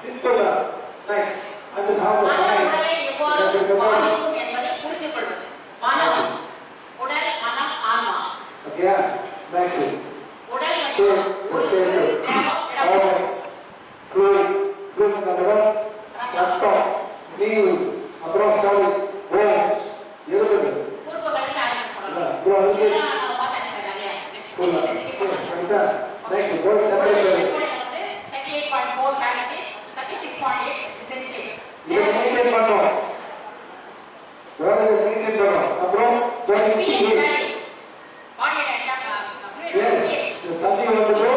சிம்பிளா நெக்ஸ்ட் அந்த okay next உடல் ஆர்கன்ஸ் ஃப்ளூயிட் ஃப்ளூயிட் என்றால் ரத்தம் நீர் அப்புறம் சளி போன்ஸ் எலும்பு அப்புறம் நெக்ஸ்ட் பாடி டெம்பரேச்சர் அப்புறம் டுவெண்ட்டி தண்ணி வந்து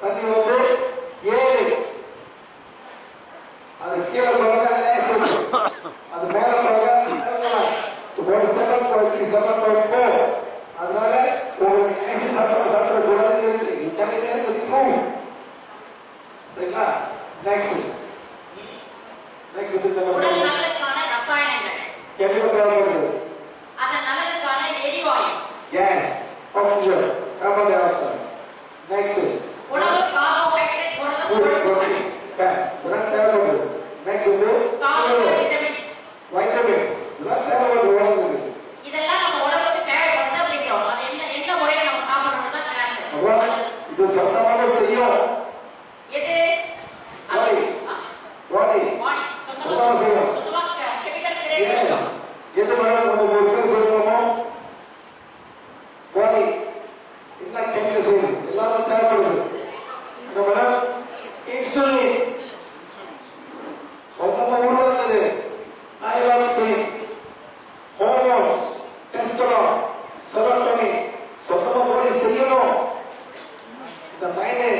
தண்ணி வந்து ஏழு. அது கீழே அது மேல பழக செவன் பழக்கி செவன் பழக்கி பயனே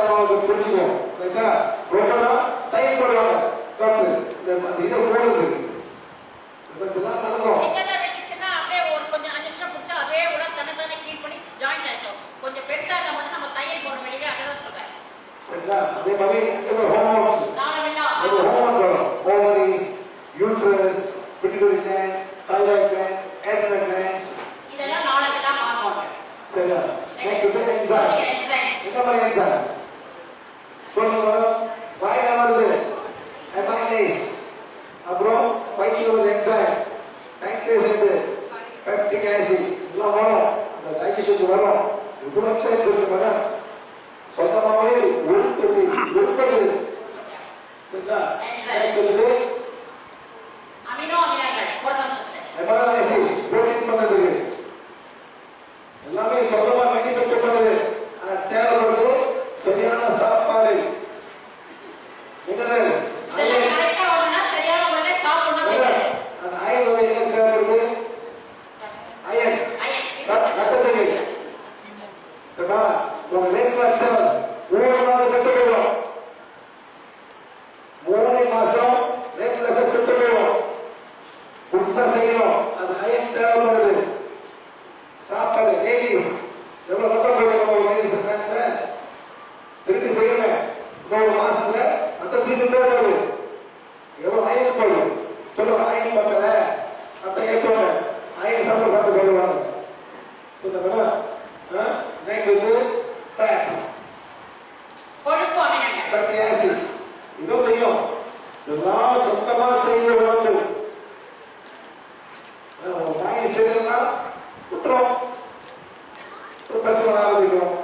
நம்ம புரிஞ்சுக்கோம் ரைட்டா ரொம்ப நாள் டைம் பண்ணுவாங்க காட்டு அந்த இதை போடுறது கொஞ்சம் பெருசா மட்டும் நம்ம தையல் போட வெளியே அதான் சொல்றேன் அதே மாதிரி ஹோமோன்ஸ் யூட்ரஸ் பிடிக்கொடுக்க ஒரு பிரச்சனை வராமல் இருக்கிறோம்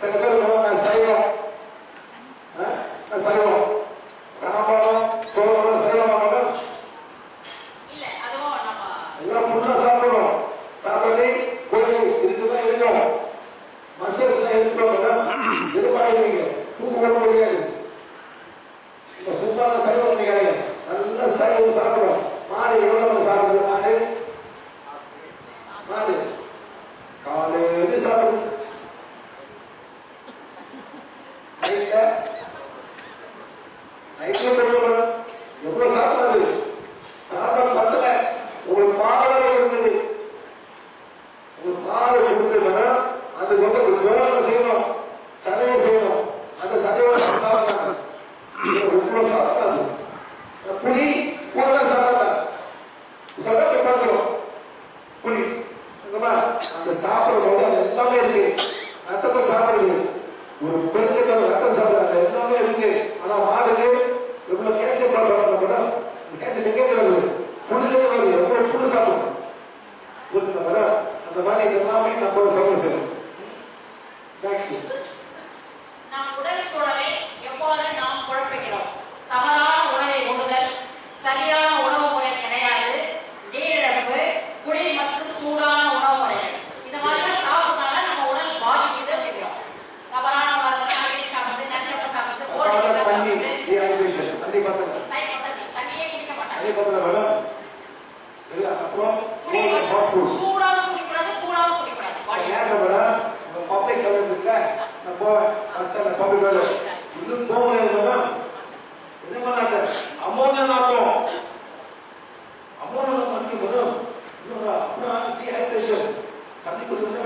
சில பேர் பக்கத்துல வெள்ளம். இல்ல அப்புறம் ஹாட் ஃபுட்ஸ் சூடான குடிக்கூடாது மேடம் நம்ம பப்ளிக் கலர் நம்ம பஸ்ல பப்ளிக் கலர் இன்னும் போக முடியாது மேடம் என்ன பண்ணாத மேடம் அப்படின்னா டீஹைட்ரேஷன் தண்ணி குடிக்கிறது